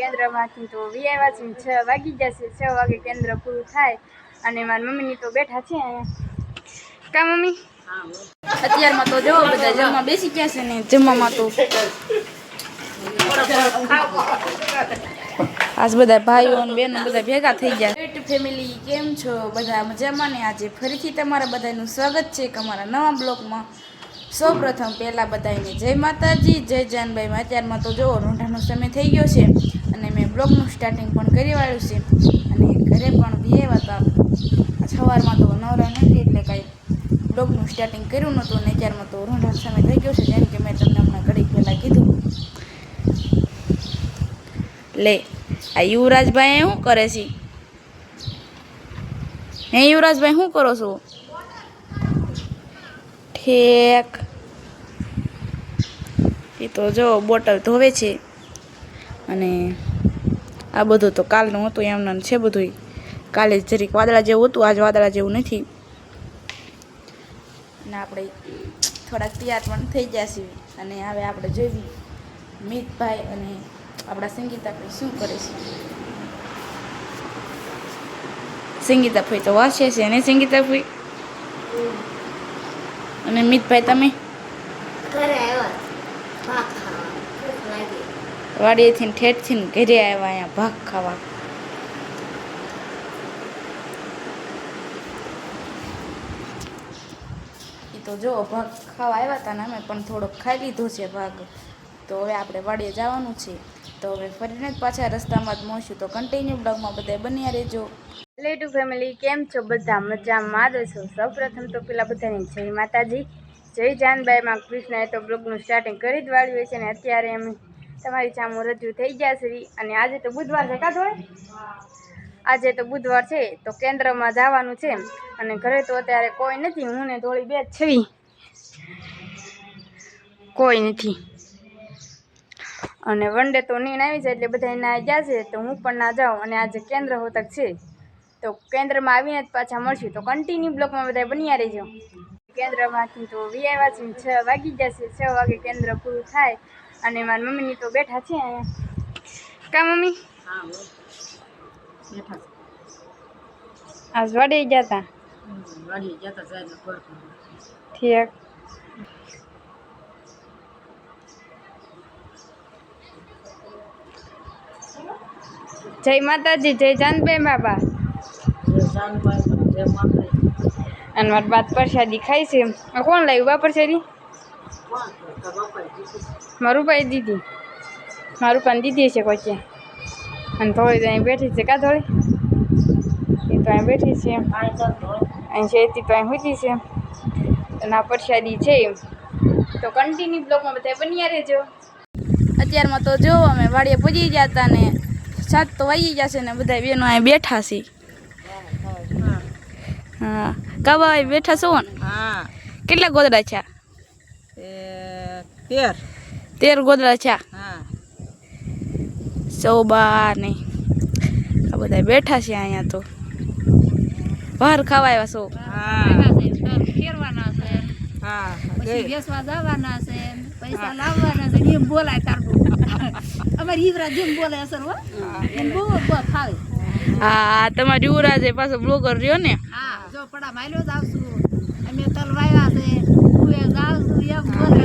કેન્દ્રમાંથી તો વી આવ્યા છે વાગી જશે છ વાગે કેન્દ્ર પૂરું થાય અને મારી મમ્મીની તો બેઠા છે કા મમ્મી? અત્યારમાં તો જવા બધા જમવા બેસી ગયા છે ને, જમવામાં તો આજ બધા ભાઈઓ અને બહેનો બધા ભેગા થઈ ગયા. ગ્રેટ ફેમિલી કેમ છો? બધા મજામાં ને આજે? ફરીથી તમારા બધાનું સ્વાગત છે અમારા નવા બ્લોગમાં. સૌ પ્રથમ પહેલાં બધાને જય માતાજી, જય જાનભાઈમાં અત્યારમાં તો જુઓ, રૂંઢાનો સમય થઈ ગયો છે અને મેં બ્લોગનું સ્ટાર્ટિંગ પણ કરી વાળ્યું છે. અને ઘરે પણ બી આવ્યા હતા. સવારમાં તો નવરા નથી એટલે કાંઈ બ્લોગનું સ્ટાર્ટિંગ કર્યું નહોતું અને અત્યારમાં તો રૂંઢાનો સમય થઈ ગયો છે, જેમ કે મેં તમને હમણાં ઘડીક પહેલાં કીધું. લે, આ યુવરાજભાઈ શું કરે છે? હે યુવરાજભાઈ શું કરો છો? ઠેક એ તો જો બોટલ ધોવે છે. અને આ બધું તો કાલનું હતું એમના છે બધું કાલે જરીક વાદળા જેવું હતું, આજ વાદળા જેવું નથી. અને આપણે થોડાક તૈયાર પણ થઈ જશે અને હવે આપણે જોઈએ મિતભાઈ અને આપણા સંગીતાભાઈ શું કરે છે. સંગીતાભાઈ તો વાંચે છે ને સંગીતાભાઈ અને મિતભાઈ તમે? ઘરે આવ્યા. ભાત ખાવા. વાડીએથી ઠેઠથી ઘરે આવ્યા અહીંયા ભાગ ખાવા. તો જો ભાગ ખાવા આવ્યા હતા ને અમે પણ થોડોક ખાઈ લીધો છે ભાગ. તો હવે આપણે વાડીએ જવાનું છે. તો હવે ફરીને જ પાછા રસ્તામાં જ મળશું. તો કન્ટિન્યુ બ્લોગમાં બધા બન્યા રહેજો. લેટુ ફેમિલી કેમ છો? બધા મજામાં? જ છો સૌપ્રથમ તો પેલા બધાને જય માતાજી. જય જાનબાઈમાં કૃષ્ણએ તો બ્લોગનું સ્ટાર્ટિંગ કરી જ વાળ્યું છે ને અત્યારે અમે તમારી સામું રજૂ થઈ ગયા છે અને આજે તો બુધવાર છે કાં હોય? આજે તો બુધવાર છે, તો કેન્દ્રમાં જવાનું છે. અને ઘરે તો અત્યારે કોઈ નથી, હું ને થોડી બે છવી. કોઈ નથી. અને વન ડે તો નીણ આવી છે એટલે બધા ના ગયા છે, તો હું પણ ના જાઉં. અને આજે કેન્દ્ર હોતક છે. તો કેન્દ્રમાં આવીને જ પાછા મળશું. તો કન્ટિન્યુ બ્લોકમાં બધા બન્યા રહેજો. કેન્દ્રમાંથી તો વી છે વાગી જશે છ. વાગે કેન્દ્ર પૂરું થાય અને મારી મમ્મીની તો બેઠા છે અહીંયા. કા મમ્મી? આજ વડે ગયા હતા ઠીક. જય માતાજી, જય જાનભાઈ બાબા. અને મારી બાદ પ્રસાદી ખાઈ છે. કોણ લાવ્યું બા પ્રસાદી? મારું ભાઈ દીદી. મારું પણ દીદી છે કોઈ અને થોડી અહીં બેઠી છે. કા થોડી એ તો અહીં બેઠી છે. અહીં શેતી તો અહીં સુધી છે. અને આ પ્રસાદી છે તો કન્ટિન્યુ બ્લોગમાં બધા બન્યા રહેજો. અત્યારમાં તો જો અમે વાડીએ પૂજી ગયા હતા ને સાત તો વાગી જશે ને બધા બેનો અહીં બેઠા છે. હા. કાબા બેઠા છો? ને હા. કેટલા ગોદડા છે? તેર. તેર ગોદડા છે. હા. સૌબા ને આ બધા બેઠા છે અહીંયા તો. બહાર ખાવા આવ્યા છો? હા. ફેરવાના છે. હા પછી વેસવા જવાના છે. પૈસા લાવવાના છે. એમ બોલાય તારું અમારી ઈવરા જેમ બોલે અસર હો. એમ બહુ બહુ ફાવે. હા તમારી યુવરાજ પાછો બ્લોગર રહ્યો ને? હા. પડા માલ્યો જ આવશું. અમે તલ વાવ્યા છે. હું એ જાઉં છું એમ બોલે.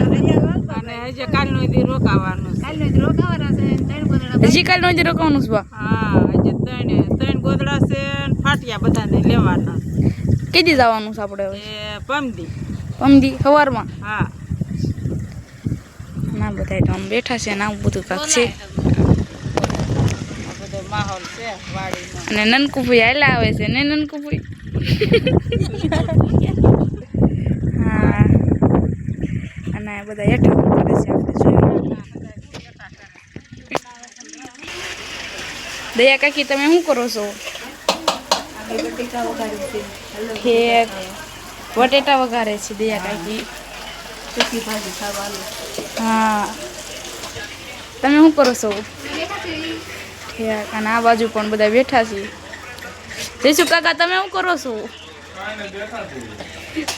અને હજી કાલનો દી રોકાવાનું છે. કાલનો રોકાવાના છે ત્રણ ગોદડા હજી રોકવાનું છે હા હજી ત્રણ ત્રણ ગોદડા છે ને ફાટિયા બધાને લેવાના. કેદી જવાનું છે આપણે એ પમદી. પમદી સવારમાં હા. ના બધા તો આમ બેઠા છે ને આવું બધું કાંક છે. આ બધો માહોલ છે વાડીનો અને નનકુભાઈ હાલા આવે છે ને નનકુભાઈ? હા. અને બધા હેઠા કરે છે આપણે દયા કાકી, તમે શું કરો છો? ઠેક બટેટા વઘારે છે દયા કાકી. હા. તમે શું કરો છો? અને આ બાજુ પણ બધા બેઠા છે. જયસુ કાકા, તમે શું કરો છો?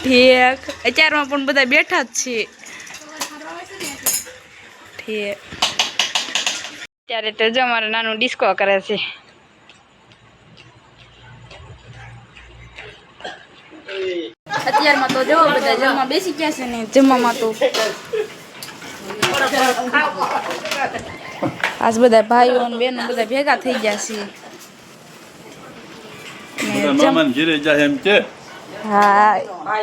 ઠેક. અત્યારમાં પણ બધા બેઠા જ છે. ઠેક. ત્યારે તો જો મારું નાનું ડિસ્કો કરે છે. અત્યારમાં તો જો બધા જમવા બેસી ગયા છે ને, જમવામાં તો. આજ બધા ભાઈઓ બહેનો બધા ભેગા થઈ ગયા છે. મામાને ઘીરે જાય એમ કે હા હા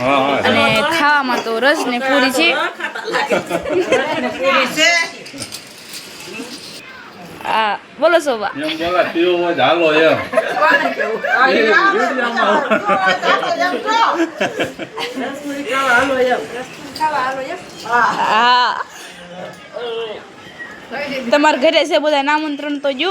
હા અને ખાવામાં તો રસ ને પૂરી છે આ બોલો શોભા એમ બોલા પીવો હાલો એમ હા તમારા ઘરે છે બધા નામંત્રણ તો જો.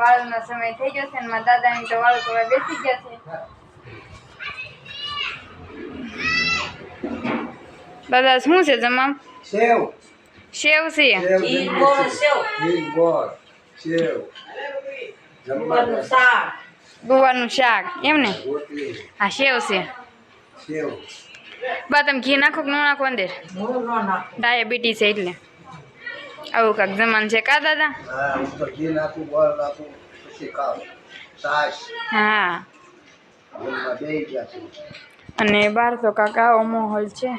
વાળનો સમય થઈ ગયો છે અને મારા દાદાની તો વાળ કરવા બેસી ગયા છે. દાદા શું છે જમા સેવ. સેવ છે. ગોળ સેવ જમવાનું ગોવાનું શાક. એમ ને? હા સેવ છે. સેવ બા તમે ઘી નાખો કે ન નાખો અંદર? ડાયાબિટીસ છે એટલે. આવું કાંક જમાન છે કા દાદા? હા અને બારસો કાકા કાંક આવો માહોલ છે.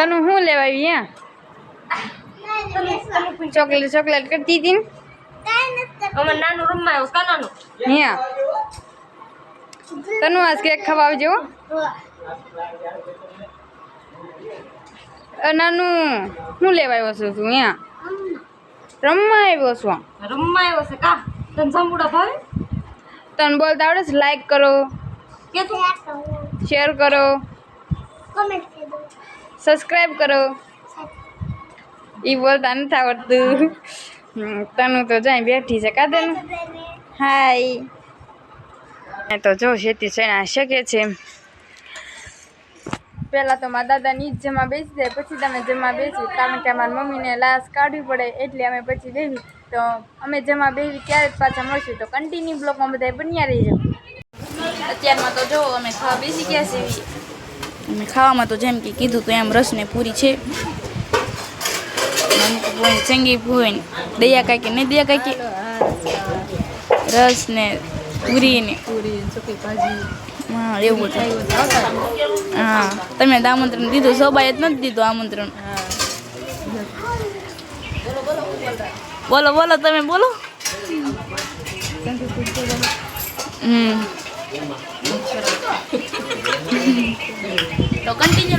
તને શું લેવાય અહીંયા ચોકલેટ ચોકલેટ કરતી હતી ને? અમે નાનું રમવા આવ્યો કાનાનું. અહીંયા તનુ આજ કેક ખવાવજો હો. અ, નાનું શું લેવા આવ્યો છું તું અહીંયા રમવા આવ્યો છું? રમવા આવ્યો છે કા? તને ભાવે? તને બોલતા આવડે છે? લાઈક કરો. શેર કરો. સબસ્ક્રાઈબ કરો. એ બોલતા નથી આવડતું. તનું તો જાય બેઠી છે. કા હાય. તો જો શેતી છે શકે છે પહેલાં તો મારા દાદા નીચ જમા બેસી જાય, પછી તમે જમા બેસી કારણ કે અમારી મમ્મીને લાશ કાઢવી પડે, એટલે અમે પછી બેસી તો અમે જમા બેસી ત્યારે જ પાછા મળશું. તો કન્ટિન્યુ બ્લોકમાં બધા બન્યા રહી રહીજો. અત્યારમાં તો જો અમે ખાવા બેસી ગયા છે અમે ખાવામાં તો જેમ કે કીધું તો એમ રસ ને પૂરી છે. ચંગી ભૂન દયા કાકી નહીં દયા કાકી. રસ ને પૂરી ને હા, એવું બધું હા, તમે આમંત્રણ દીધું સોબાએ જ નથી દીધું આમંત્રણ. બોલો બોલો, તમે બોલો. હમ. તો કન્ટિન્યુ